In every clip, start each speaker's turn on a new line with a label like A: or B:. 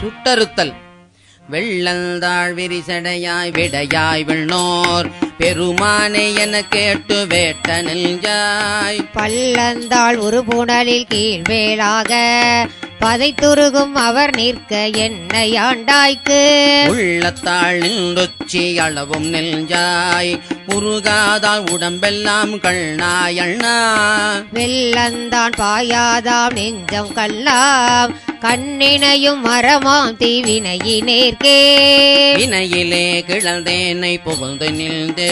A: சுட்டறுத்தல். வெள்ளந்தாள் விரிசடையாய் விடையாய் விண்ணோர் பெருமானே என கேட்டு வேட்ட நெஞ்சாய்.
B: பள்ளந்தாள் ஒரு புனலில் கீழ்வேளாக பதைத்துருகும் அவர் நிற்க என்னை ஆண்டாய்க்கு.
A: உள்ளத்தாள் நின்றொச்சி அளவும் நெஞ்சாய். உருகாதால் உடம்பெல்லாம் கண்ணாய் அண்ணா
B: வெள்ளந்தான் பாயாதாம் நெஞ்சம் கல்லாம் கண்ணினையும் மரமாம் தீவினையினேற்கே.
A: வினையிலே கிழந்தேனை புகழ்ந்து நின்று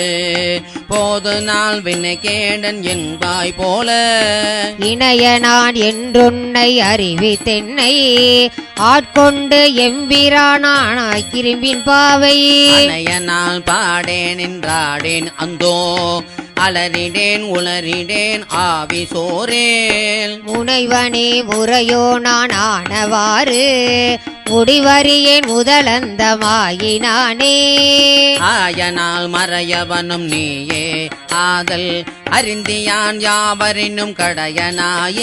A: போது நாள் வினை கேடன் என்பாய் போல.
B: இணைய நான் என்றுன்னை அறிவித்தென்னை ஆட்கொண்டு எம்பிரானானாய் கிரும்பின் பாவை.
A: அணைய நாள் பாடேன் என்றாடேன் அந்தோ அலறிடேன் உளறிடேன் ஆவி சோரேல்
B: முனைவனே முறையோ நான் ஆனவாறு முடிவறியேன் முதலந்தமாயினானே.
A: ஆயனால் மறையவனும் நீயே ஆதல் அறிந்தியான் யாவரினும் கடையனாய.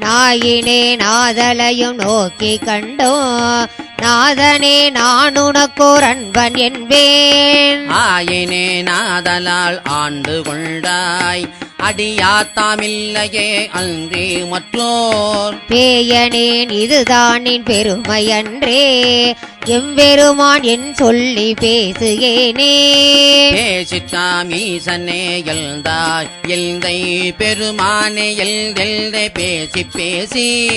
B: நாயினே நாதலையும் நோக்கி கண்டோம் நாதனே நான் உனக்கோர் அன்பன் என்பேன்.
A: ஆயினே நாதலால் ஆண்டு கொண்டாய். அடியாத்தாமில்லையே அன்றி மற்றோர்.
B: பேயனேன் இதுதானின் பெருமையன்றே எம்பெருமான் என் சொல்லி பேசுகேனே.
A: பேசித்தாம் ஈசனே எழுந்தாய் எழுந்தை பெருமானே எழுந்தெல்தை பேசி பேசி.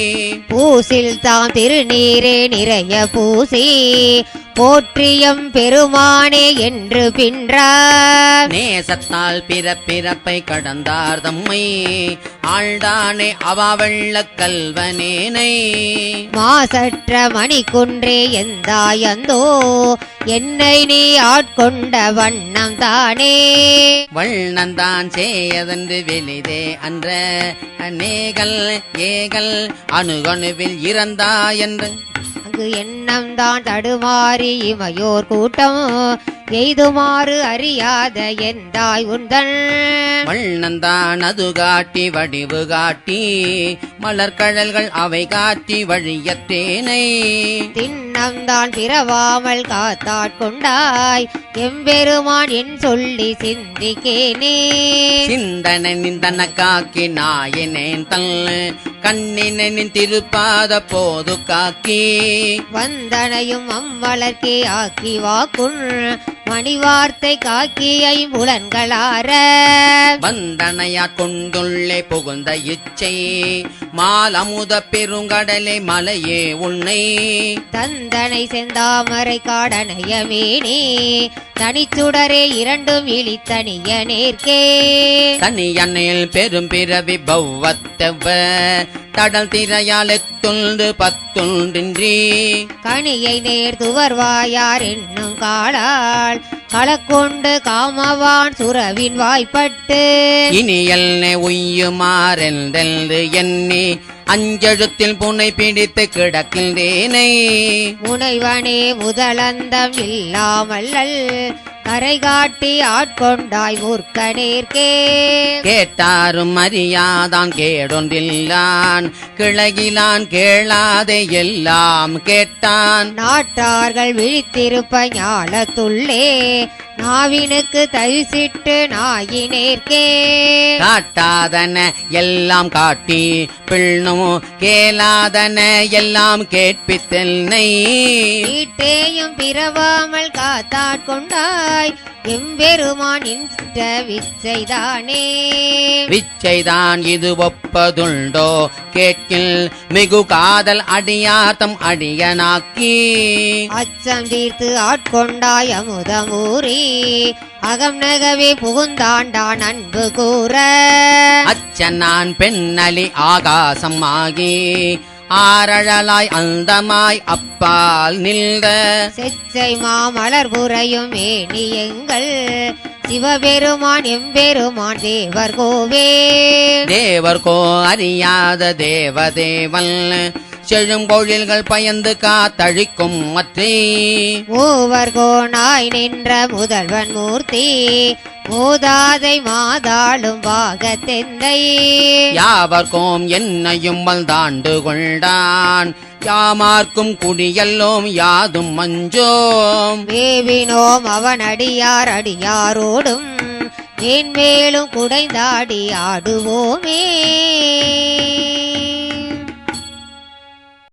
B: பூசில் தாம் திருநீரே நிறைய பூசி. போற்றியம் பெருமானே என்று பின்றார்.
A: நேசத்தால் பிறப்பிறப்பை கடந்தார் தம்மை. ஆழ்தானே அவா வெள்ளக் கல்வனேனை.
B: மாசற்ற மணிக்குன்றே எந்தாயந்தோ என்னை நீ ஆட்கொண்ட வண்ணம் தானே.
A: வண்ணந்தான் செய்யதென்று வெளிதே அன்ற அநேகல் ஏகல் அணுகணுவில் இறந்தா என்று
B: அங்கு எண்ணம் தான் தடுமாறி இமையோர் கூட்டம். எய்துமாறு அறியாத எந்தாய் உந்தன்?
A: வண்ணந்தான் அது காட்டி வடிவு காட்டி மலர்கழல்கள் அவை காட்டி வழியத்தேனை.
B: திண்ணம் தான் பிறவாமல் காத்தாட்கொண்டாய். எம்பெருமான் என் சொல்லி சிந்திக்கேனே.
A: சிந்தனை நிந்தன காக்கி நாயனேன் தல். கண்ணினின் திருப்பாத போது காக்கி.
B: வந்தனையும் அம்மலர்க்கே ஆக்கி வாக்குள். மணிவார்த்தை காக்கி ஐம்புலன்களார
A: வந்தனையா கொண்டுள்ளே புகுந்த இச்சை மாலமுத பெருங்கடலை மலையே உன்னை.
B: தந்தனை செந்தாமரை காடனையமேனே தனிச்சுடரே இரண்டும் இழித்தனிய நேர்க்கே.
A: தனியண்ணில் பெரும் பிறவி பௌவத்தவ தடல் திரையால் எத்துண்டு பத்துண்டின்றி.
B: கனியை நேர் துவர்வாயார் என்னும் காளால் களக்கொண்டு காமவான் சுரவின் வாய்ப்பட்டு.
A: இனி எல்லை உய்யுமாறென்றென்று எண்ணி அஞ்செழுத்தில் புனை பிடித்து கிடக்கின்றேனை.
B: முனைவனே முதலந்தம் இல்லாமல்லல் கரை காட்டி ஆட்கொண்டாய் மூர்க்க நேர்க்கே
A: கேட்டாரும் அறியாதான் கேடொன்றில்லான் கிழகிலான் கேளாதே எல்லாம் கேட்டான்.
B: நாட்டார்கள் விழித்திருப்ப ஞாலத்துள்ளே நாவினுக்கு தவிசிட்டு நாயினேர்க்கே
A: காட்டாதன எல்லாம் காட்டி பிள்ளும் கேளாதன எல்லாம் கேட்பித்தென்னை
B: வீட்டேயும் பிறவாமல் காத்தாட்கொண்டாய் எம்பெருமான் இன்ஸ்ட விச்சைதானே
A: விச்சைதான் இது ஒப்பதுண்டோ கேட்கில் மிகு காதல் அடியாத்தம் அடியனாக்கி.
B: அச்சம் தீர்த்து ஆட்கொண்டாய் அமுதமூரி அகம் நகவே புகுந்தாண்டான் அன்பு கூற.
A: அச்சனான் பெண்ணலி ஆகாசம் ஆகி ஆரழலாய் அந்தமாய் அப்பால் நின்ற
B: செச்சை மாமலர் புரையும் மேனி எங்கள் சிவபெருமான் எம்பெருமான் தேவர் கோவே
A: தேவர்கோ அறியாத தேவதேவன் செழும்பொழில்கள் பயந்து காத்தழிக்கும் மற்றே
B: மூவர் கோனாய் நின்ற முதல்வன் மூர்த்தி மூதாதை மாதாளும் பாகத்தெந்தை.
A: யாவர்கோம் என்னையும் வந்தாண்டு கொண்டான் யாமார்க்கும் குடியல்லோம் யாதும் மஞ்சோம்.
B: வேவினோம் அவன் அடியார் அடியாரோடும் மேன்மேலும் குடைந்தாடி ஆடுவோமே.